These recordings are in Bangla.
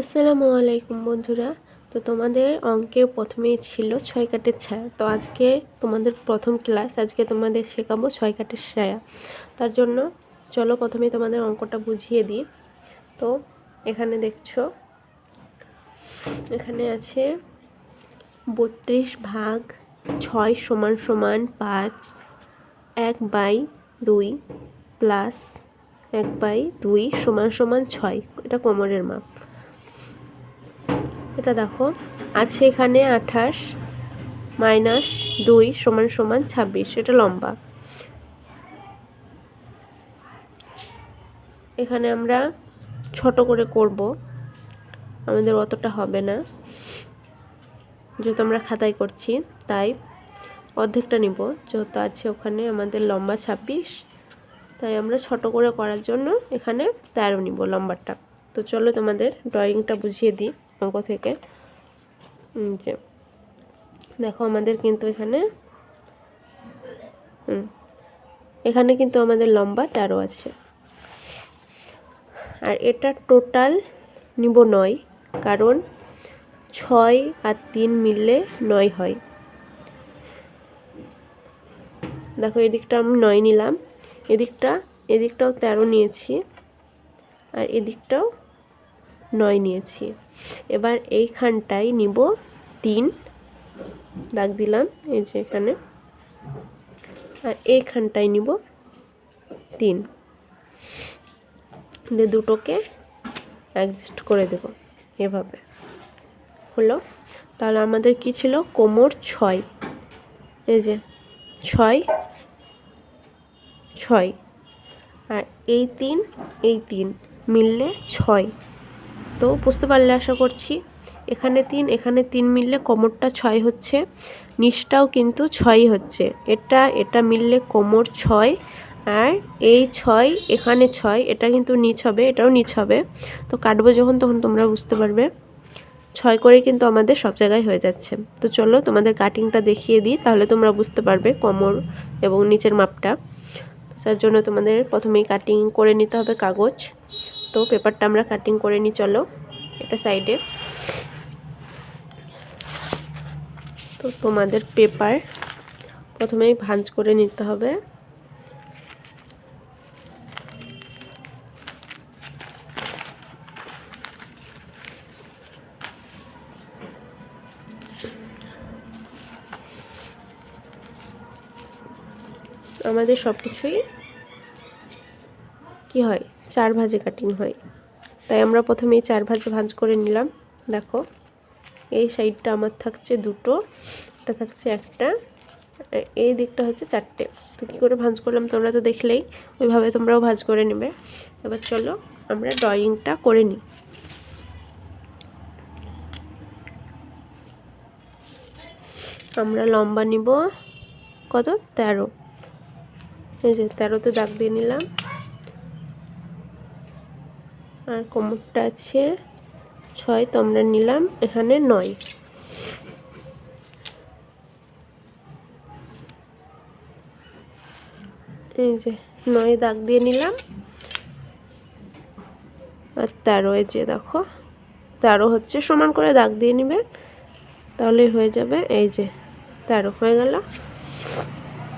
আসসালামু আলাইকুম বন্ধুরা। তো তোমাদের অঙ্কের প্রথমেই ছিল ছয় কাটের ছায়া। তো আজকে তোমাদের প্রথম ক্লাস, আজকে তোমাদের শেখাবো ছয় কাটের ছায়া। তার জন্য চলো প্রথমে তোমাদের অঙ্কটা বুঝিয়ে দিই। তো এখানে দেখছ, এখানে আছে বত্রিশ ভাগ ছয় সমান সমান পাঁচ, এক বাই দুই প্লাস এক বাই দুই সমান সমান ছয়। এটা কোমরের মাপ। এটা দেখো, আছে এখানে আঠাশ মাইনাস দুই সমান সমান ছাব্বিশ, এটা লম্বা। এখানে আমরা ছোট করে করব, আমাদের অতটা হবে না। যেহেতু আমরা খাতায় করছি, তাই অর্ধেকটা নিব। যেহেতু আছে ওখানে আমাদের লম্বা ছাব্বিশ, তাই আমরা ছোট করে করার জন্য এখানে তেরো নিব লম্বাটা তো চলো তোমাদের ড্রয়িংটা বুঝিয়ে দিই। অঙ্ক থেকে। যে দেখো আমাদের কিন্তু এখানে এখানে কিন্তু আমাদের লম্বা তেরো আছে। আর এটা টোটাল নিব নয়, কারণ ছয় আর তিন মিললে নয় হয়। দেখো এদিকটা আমি নয় নিলাম, এদিকটা, এদিকটাও তেরো নিয়েছি, আর এদিকটাও নয় নিয়েছি। এবার এইখানটায় নিব তিন। দাগ দিলাম, এই যে এখানে। আর এইখানটায় নিব তিন। দিয়ে দুটোকে অ্যাডজাস্ট করে দেব এভাবে। হলো? তাহলে আমাদের কি ছিল? কোমর ছয়। এই যে, ছয় ছয়। আর এই তিন এই তিন মিললে ছয়। তো বুঝতে পারলে আশা করছি। এখানে তিন এখানে তিন মিললে কোমরটা ছয় হচ্ছে। নিচটাও কিন্তু ছয় হচ্ছে। এটা এটা মিললে কোমর ছয় আর এই ছয়, এখানে ছয়, এটা কিন্তু নিচ হবে, এটাও নিচ হবে। তো কাটবো যখন, তখন তোমরা বুঝতে পারবে। ছয় করে কিন্তু আমাদের সব জায়গায় হয়ে যাচ্ছে। তো চলো তোমাদের কাটিংটা দেখিয়ে দিই, তাহলে তোমরা বুঝতে পারবে কোমর এবং নিচের মাপটা। তার জন্য তোমাদের প্রথমেই কাটিং করে নিতে হবে কাগজ। তো পেপারটা আমরা কাটিং করে নিই চলো এটা সাইডে তো তোমাদের পেপার প্রথমেই ভাঁজ করে নিতে হবে। আমাদের সব কিছুই কী হয়? চার ভাজে কাটিং হয়। তাই আমরা প্রথমেই চার ভাজে ভাঁজ করে নিলাম। দেখো, এই সাইডটা আমার থাকছে দুটো এটা থাকছে একটা এই দিকটা হচ্ছে চারটে। তো কী করে ভাঁজ করলাম তোমরা তো দেখলেই, ওইভাবে তোমরাও ভাঁজ করে নেবে। এবার চলো আমরা ড্রয়িংটা করে নিই। আমরা লম্বা নিব, কত? তেরো। এই যে তেরোতে দাগ দিয়ে নিলাম। আর কোমরটা আছে ছয়, তো আমরা নিলাম এখানে নয়। এই যে নয় দাগ দিয়ে নিলাম। আর তেরো এই যে দেখো, তেরো হচ্ছে সমান করে দাগ দিয়ে নিবে, তাহলে হয়ে যাবে এই যে তেরো হয়ে গেল।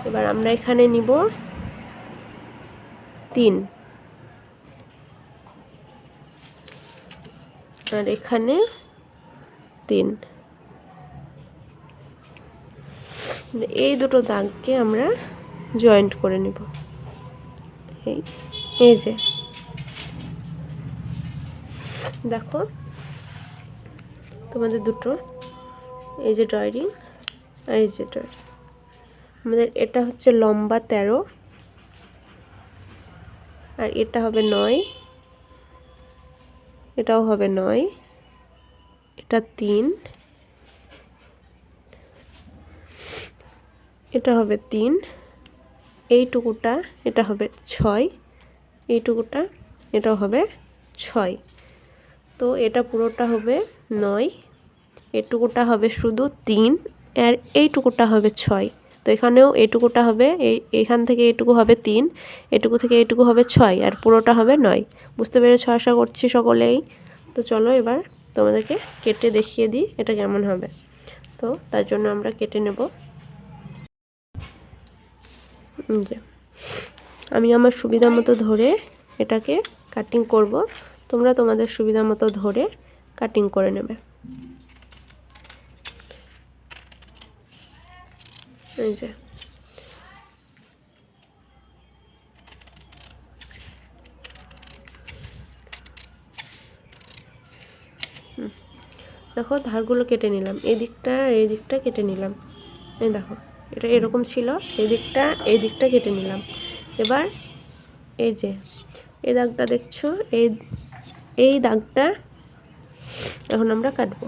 এবার আমরা এখানে নিব তিন। আর এখানে তিন। এই দুটো দাগকে আমরা জয়েন্ট করে নিব। এই এই যে। দেখো, তোমাদের দুটো, এই যে ড্রয়িং আর এই যে ড্রয়িং আমাদের এটা হচ্ছে লম্বা তেরো, আর এটা হবে নয়। এটাও হবে নয়। এটা তিন। এটা হবে তিন। এইটুকুটা এটা হবে ছয়। এইটুকুটা এটাও হবে ছয়। তো এটা পুরোটা হবে নয়। এটুকুটা হবে শুধু তিন। আর এইটুকুটা হবে ছয়। তো এখানেও এটুকুটা হবে এই এখান থেকে এটুকু হবে তিন, এটুকু থেকে এটুকু হবে ছয়, আর পুরোটা হবে নয়। বুঝতে পেরেছ? আশা করছি সকলেই। তো চলো এবার তোমাদেরকে কেটে দেখিয়ে দিই এটা কেমন হবে। তো তার জন্য আমরা কেটে নেব। আমি আমার সুবিধা মতো ধরে এটাকে কাটিং করব। তোমরা তোমাদের সুবিধা মতো ধরে কাটিং করে নেবে। এই যে। দেখো, ধারগুলো কেটে নিলাম। এই দিকটা এই দিকটা কেটে নিলাম। এই দেখো, এটা এরকম ছিল। এই দিকটা এই দিকটা কেটে নিলাম। এবার এই যে, এই দাগটা দেখছ? এই এই দাগটা এখন আমরা কাটবো।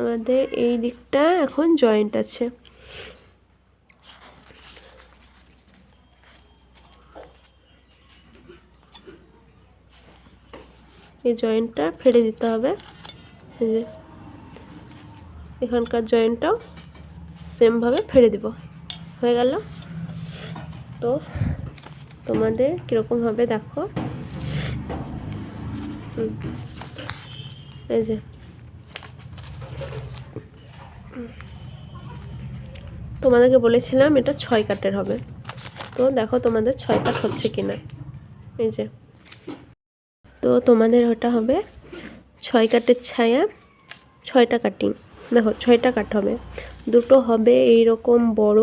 আমাদের এই দিকটা এখন জয়েন্ট আছে। এই জয়েন্টটা ফেলে দিতে হবে। এখানকার জয়েন্টটাও সেমভাবে ফেলে দিব। হয়ে গেল। তো তোমাদের কীরকম হবে দেখো। এই যে তোমাদেরকে বলেছিলাম এটা ছয় কাটের হবে। তো দেখো তোমাদের ছয় কাট হচ্ছে কিনা। এই যে। তো তোমাদের ওটা হবে ছয় কাটের ছায়া, ছয়টা কাটিং। দেখো, ছয়টা কাট হবে। দুটো হবে এই রকম বড়,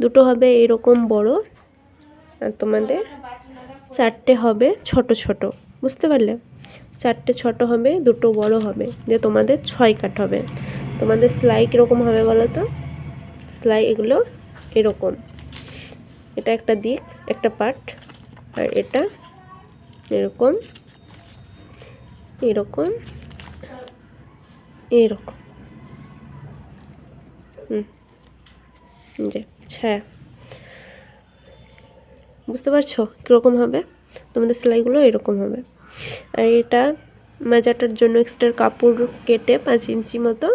দুটো হবে এরকম বড়, আর তোমাদের চারটে হবে ছোট ছোট। বুঝতে পারলে? চারটে ছোট হবে, দুটো বড় হবে। যে তোমাদের ছয় কাট হবে। তোমাদের সেলাই কীরকম হবে বলো তো? সেলাই এগুলো এরকম। এটা একটা দিক, একটা পার্ট, আর এটা এরকম এরকম এরকম। হুম যে ছায়া বুঝতে পারছ কীরকম হবে? তোমাদের সেলাইগুলো এরকম হবে। আর এটা মাজাটার জন্য এক্সট্রা কাপড় কেটে পাঁচ ইঞ্চি মতো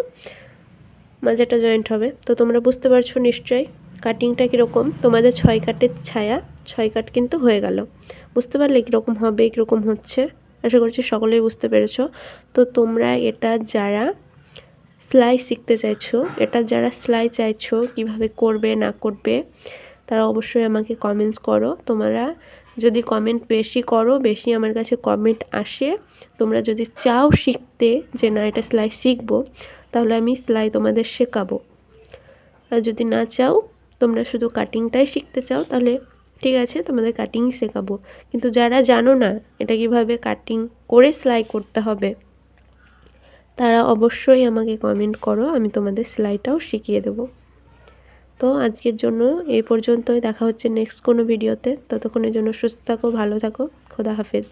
মাজাটা জয়েন্ট হবে। তো তোমরা বুঝতে পারছ নিশ্চয়ই কাটিংটা কীরকম। তোমাদের ছয় কাটের ছায়া, ছয় কাট কিন্তু হয়ে গেল। বুঝতে পারলে কীরকম হবে, কীরকম হচ্ছে? আশা করছি সকলেই বুঝতে পেরেছ। তো তোমরা এটা যারা সেলাই শিখতে চাইছো, এটা যারা সেলাই চাইছো কীভাবে করবে, না করবে, তারা অবশ্যই আমাকে কমেন্টস করো। তোমরা যদি কমেন্ট বেশি করো, বেশি আমার কাছে কমেন্ট আসে, তোমরা যদি চাও শিখতে যে না, এটা সেলাই শিখব তাহলে আমি সেলাই তোমাদের শেখাবো। আর যদি না চাও, তোমরা শুধু কাটিংটাই শিখতে চাও, তাহলে ঠিক আছে, তোমাদের কাটিং শেখাবো। কিন্তু যারা জানো না এটা কীভাবে কাটিং করে সেলাই করতে হবে, তারা অবশ্যই আমাকে কমেন্ট করো, আমি তোমাদের সেলাইটাও শিখিয়ে দেবো। তো আজকের জন্য এই পর্যন্তই, দেখা হচ্ছে নেক্সট কোনো ভিডিওতে ততক্ষণের জন্য সুস্থ থাকো, ভালো থাকো, খোদা হাফেজ।